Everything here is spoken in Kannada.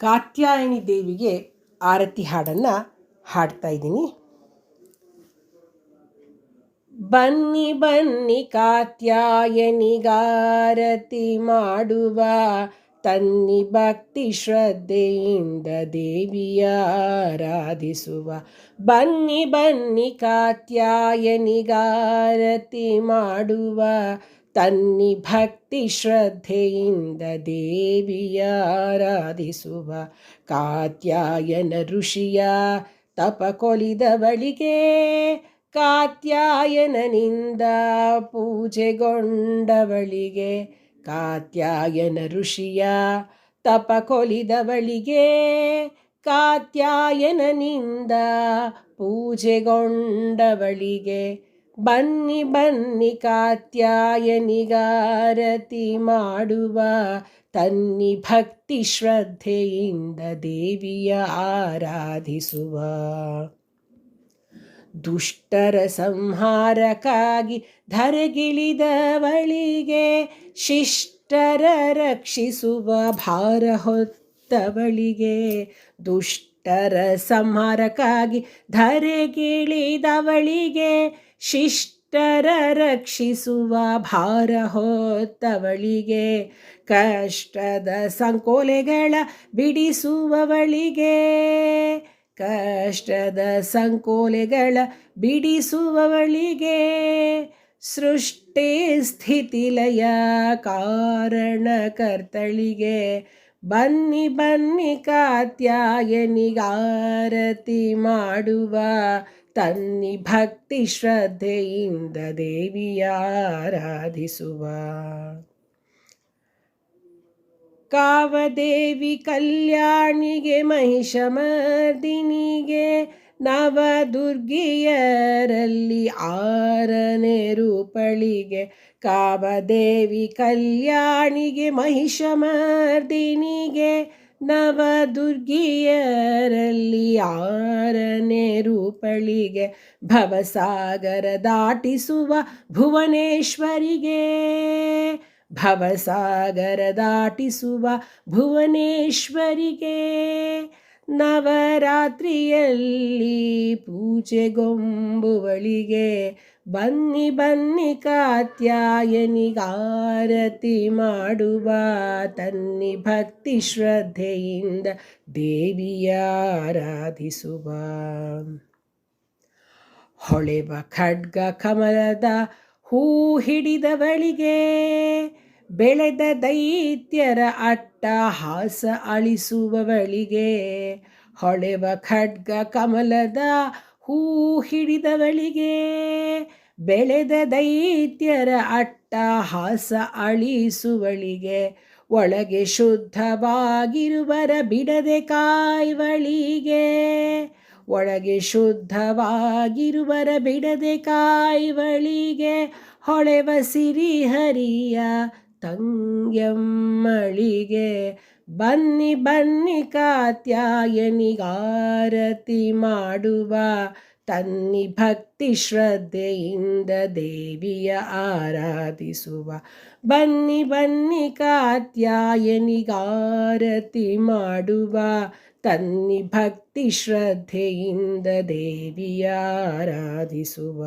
ಕಾತ್ಯಾಯನಿ ದೇವಿಗೆ ಆರತಿ ಹಾಡನ್ನು ಹಾಡ್ತಾ ಇದ್ದೀನಿ. ಬನ್ನಿ ಬನ್ನಿ ಕಾತ್ಯಾಯನಿಗಾರತಿ ಮಾಡುವ ತನ್ನಿ ಭಕ್ತಿ ಶ್ರದ್ಧೆಯಿಂದ ದೇವಿಯ ಆರಾಧಿಸುವ. ಬನ್ನಿ ಬನ್ನಿ ಕಾತ್ಯಾಯನಿಗಾರತಿ ಮಾಡುವ ತನ್ನಿ ಭಕ್ತಿ ಶ್ರದ್ಧೆಯಿಂದ ದೇವಿಯಾರಾಧಿಸುವ ಕಾತ್ಯಾಯನ ಋಷಿಯ ತಪ ಕೊಲಿದವಳಿಗೆ ಕಾತ್ಯಾಯನನಿಂದ ಪೂಜೆಗೊಂಡವಳಿಗೆ ಕಾತ್ಯಾಯನ ಋಷಿಯ ತಪ ಕೊಲಿದವಳಿಗೆ ಕಾತ್ಯಾಯನನಿಂದ ಪೂಜೆಗೊಂಡವಳಿಗೆ ಬನ್ನಿ ಬನ್ನಿ ಕಾತ್ಯಾಯನಿಗಾರತಿ ಮಾಡುವ. ತನ್ನಿ ಭಕ್ತಿ ಶ್ರದ್ಧೆಯಿಂದ ದೇವಿಯ ಆರಾಧಿಸುವ. ದುಷ್ಟರ ಸಂಹಾರಕ್ಕಾಗಿ ಧರೆಗಿಳಿದವಳಿಗೆ ಶಿಷ್ಟರ ರಕ್ಷಿಸುವ ಭಾರ ಹೊತ್ತವಳಿಗೆ ದುಷ್ಟರ ಸಂಹಾರಕ್ಕಾಗಿ ಧರೆಗಿಳಿದವಳಿಗೆ ಶಿಷ್ಟರ ರಕ್ಷಿಸುವ ಭಾರ ಹೊತ್ತವಳಿಗೆ, ಕಷ್ಟದ ಸಂಕೋಲೆಗಳ ಬಿಡಿಸುವವಳಿಗೆ, ಕಷ್ಟದ ಸಂಕೋಲೆಗಳ ಬಿಡಿಸುವವಳಿಗೆ, ಸೃಷ್ಟಿ ಸ್ಥಿತಿಲಯ ಕಾರಣಕರ್ತಳಿಗೆ ಬನ್ನಿ ಬನ್ನಿ ಕಾತ್ಯಾಯನಿಗಾರತಿ ಮಾಡುವ. ತನ್ನಿ ಭಕ್ತಿ ಶ್ರದ್ಧೆಯಿಂದ ದೇವಿಯಾರಾಧಿಸುವ ಕಾವದೇವಿ ಕಲ್ಯಾಣಿಗೆ ಮಹಿಷಮರ್ದಿನಿಗೆ ನವದುರ್ಗಿಯರಲ್ಲಿ ಆರನೇ ರೂಪಳಿಗೆ ಕಾವದೇವಿ ಕಲ್ಯಾಣಿಗೆ ಮಹಿಷಮರ್ದಿನಿಗೆ ನವದುರ್ಗಿಯರಲ್ಲಿ ಆರನೇ ರೂಪಳಿಗೆ ಭವಸಾಗರ ದಾಟಿಸುವ ಭುವನೇಶ್ವರಿಗೆ ಭವಸಾಗರ ದಾಟಿಸುವ ಭುವನೇಶ್ವರಿಗೆ ನವರಾತ್ರಿಯಲ್ಲಿ ಪೂಜೆಗೊಂಬುವಳಿಗೆ ಬನ್ನಿ ಬನ್ನಿ ಕಾತ್ಯಾಯನಿಗಾರತಿ ಮಾಡುವ ತನ್ನಿ ಭಕ್ತಿ ಶ್ರದ್ಧೆಯಿಂದ ದೇವಿಯ ಆರಾಧಿಸುವ. ಹೊಳೆವ ಖಡ್ಗ ಕಮಲದ ಹೂ ಹಿಡಿದವಳಿಗೆ ಬೆಳೆದ ದೈತ್ಯರ ಅಟ್ಟಹಾಸ ಅಳಿಸುವವಳಿಗೆ, ಹೊಳೆವ ಖಡ್ಗ ಕಮಲದ ಹೂ ಹಿಡಿದವಳಿಗೆ, ಬೆಳೆದ ದೈತ್ಯರ ಅಟ್ಟಹಾಸ ಅಳಿಸುವಳಿಗೆ, ಒಳಗೆ ಶುದ್ಧವಾಗಿರುವರ ಬಿಡದೆ ಕಾಯ್ವಳಿಗೆ, ಒಳಗೆ ಶುದ್ಧವಾಗಿರುವರ ಬಿಡದೆ ಕಾಯ್ವಳಿಗೆ, ಹೊಳೆವ ಸಿರಿಹರಿಯ ತಂಗ್ಯಮ್ಮಳಿಗೆ, ಬನ್ನಿ ಬನ್ನಿ ಕಾತ್ಯಾಯನಿಗಾರತಿ ಮಾಡುವ. ತನ್ನಿ ಭಕ್ತಿ ಶ್ರದ್ಧೆಯಿಂದ ದೇವಿಯ ಆರಾಧಿಸುವ. ಬನ್ನಿ ಬನ್ನಿ ಕಾತ್ಯಾಯನಿಗಾರತಿ ಮಾಡುವ. ತನ್ನಿ ಭಕ್ತಿ ಶ್ರದ್ಧೆಯಿಂದ ದೇವಿಯ ಆರಾಧಿಸುವ.